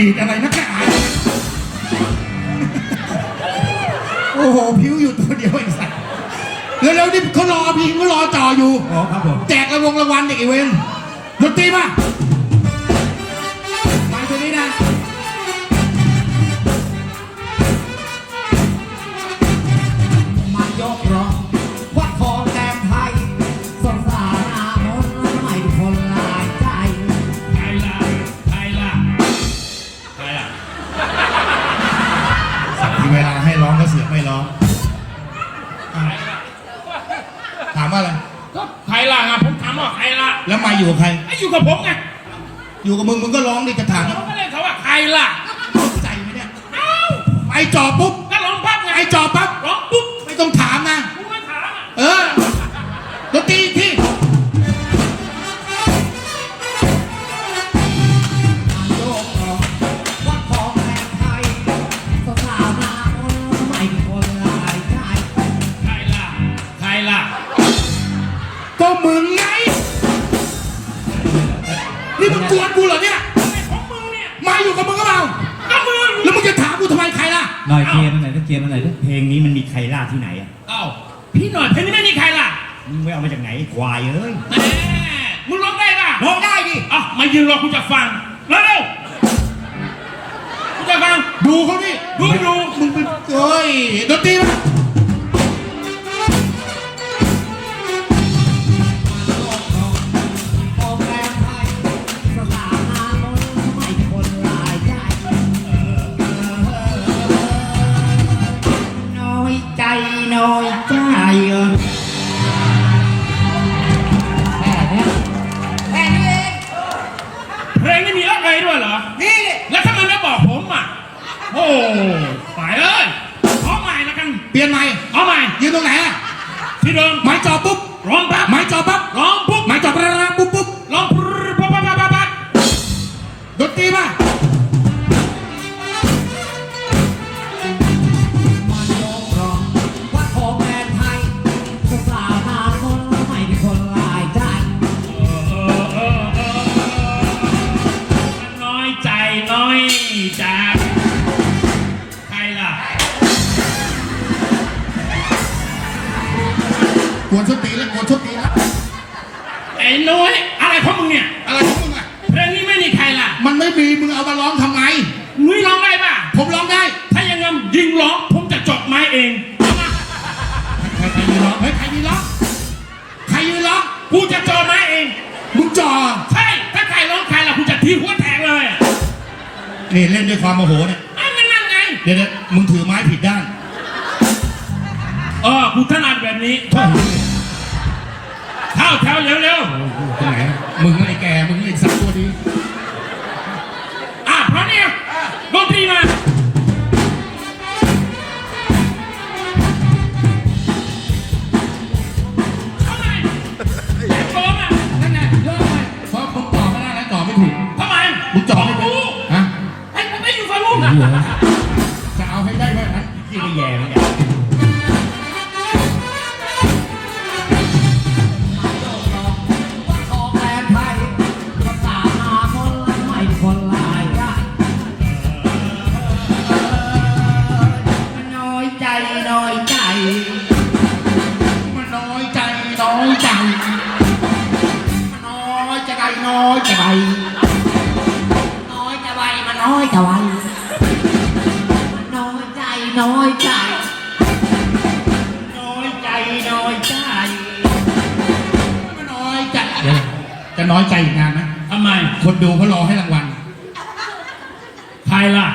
ดีดอะไรนักหนาโอ้โหผิวอยู่ตัวเดียวไอ้สัสแล้วแล้วนี่เขารอพิงเขารอจ่ออยู่ อ๋อครับผม แจกรางวงรางวัลเด็กอีเวนต์ดนตรีมามา เวลาให้ร้องก็เสือกไม่ร้องอะถามว่าอะไร ก็ใครล่ะอะผมถามว่าใครล่ะแล้วมาอยู่กับใคร ไอ้อยู่กับผมไงอยู่กับมึงมึงก็ร้องดิจะถามผมก็เลยถามว่าใครล่ะเข้าใจไหมเนี่ยเอ้าไอจ่อปุ๊บก็ร้องปั๊บไงไอจ่อปั๊บร้องปุ๊บ นี่มึงกวนกูเหรอเนี่ยไอ้ของมึงเนี่ยมาอยู่กับมึงก็เปล่าก็มึงแล้วมึงจะถามกูทำไมใครล่ะ หน่อยเกียร์มันไหนอยถ้าเกียร์มันไหนอยถ้าเพลงนี้มันมีใครล่าที่ไหนอะเอ้าพี่หน่อยเพลงนี้ไม่มีใครล่ะมึงไปเอามาจากไหนไอ้ควายเอ้ยแหมมึงร้องได้ป่ะร้องได้ดิอะมายืนรอกูจะฟังเร็วๆกูจะฟัง ดูเขาดิดูดูมึงเป็นเอ้ยดนตรีมา โอ้ตายเลยเอาใหม่แล้วกันเปลี่ยนใหม่เอาใหม่ยืนตรงไหนอะที่เดิมไม้จ่อปุ๊บร้องปั๊บไม้จ่อปั๊บร้องปุ๊บไม้จ่อปั๊บปุ๊บปุ๊บร้องปุ๊บปั๊บปั๊บปั๊บปั๊บปั๊บดนตรีมามันยกร้องว่าของแดนไทยสงสารอามนไม่มีคนหลายใจเออเออเออเออน้อยใจ กวนสติแล้วกวนสติแล้วไอ้น้อยอะไรของมึงเนี่ยอะไรของมึงอะเพลงนี้ไม่มีใครล่ะ มันไม่มีมึงเอามาร้องทำไมนุ้ยร้องได้ป่ะ ผมร้องได้ ถ้าอย่างงั้นยิงร้องผมจะจบไม้เองเอามาใครใครยืนร้องเฮ้ยใครยืนร้องใครยืนร้องกูจะจบไม้เองมึงจ่อใช่ถ้าใครร้องใครล่ะกูจะทีหัวแตกเลยอะนี่เล่นด้วยความโมโหเนี่ยอ้าวงั้นนั่นไงเดี๋ยวเดี๋ยวมึงถือไม้ผิดด้าน เออกูถนัดแบบนี้โทษเข้าแถวเร็วตรงไหนอะมึงไอ้แก มึงไอ้สัตว์ตัวดี นน้อยจะไวมันน้อยใจน้อยใจ น้อยใจน้อยใจมันน้อยใจเดี๋ยวจะน้อยใจอีกนานไหมทำไม คนดูเขารอให้รางวัล ใครล่ะ